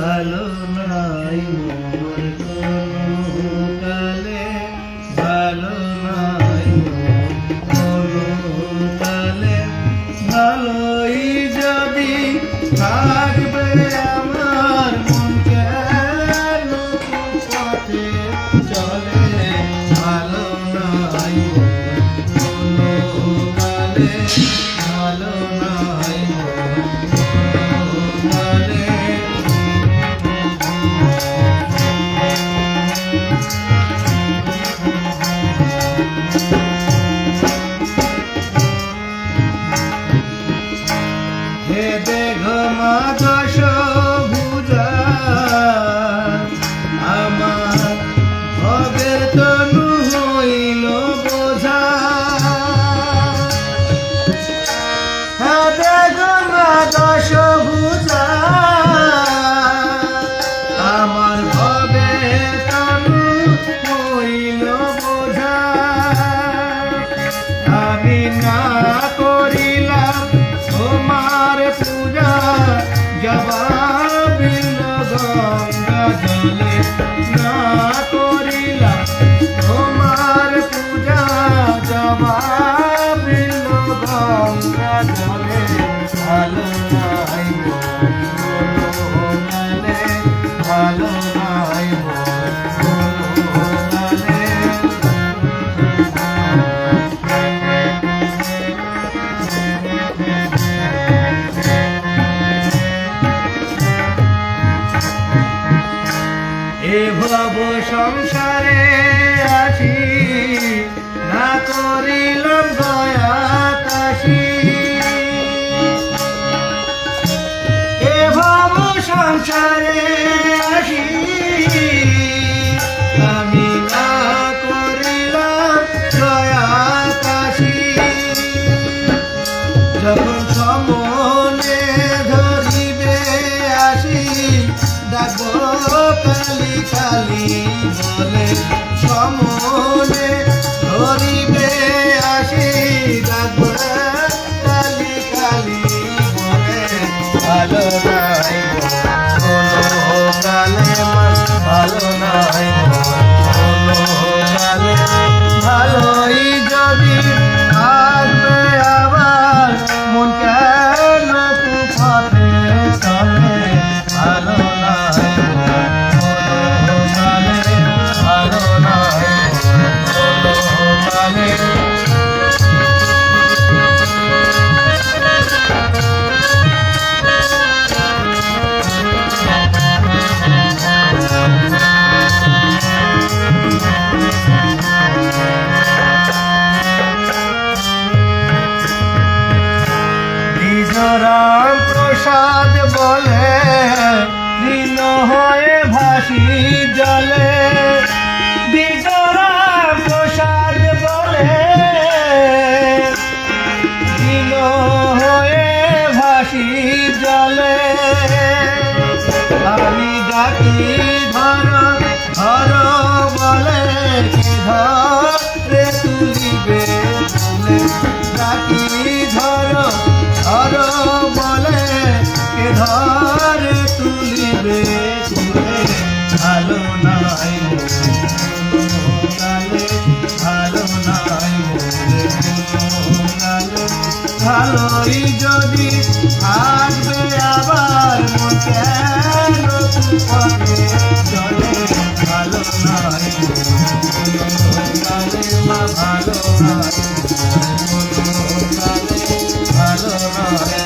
ভালো নাই মোর কোনো কালে ভালো নাই কোনো কালে ভালোই যদি থাকবে আমার মন কেন পথে চলে ভালো নাই কোনো কালে হে দেঘ গঙ্গা জলে ভব সংসারে আছি। না করিলাম দয়া কাশি। এ ভব সংসারে আছি। কালি কালী বলে সমনে বলে দিন হয়ে ভাসি জলে। প্রসাদ বলে দিন হয়ে ভাসি জলে। আমি ডাকি ফুলে ভালো নাই কালে ভালো নাই কালে ভালোই যদি আসবে আবার চলে ভালো নাই কালে মা ভালো নাই কালে ভালো নয়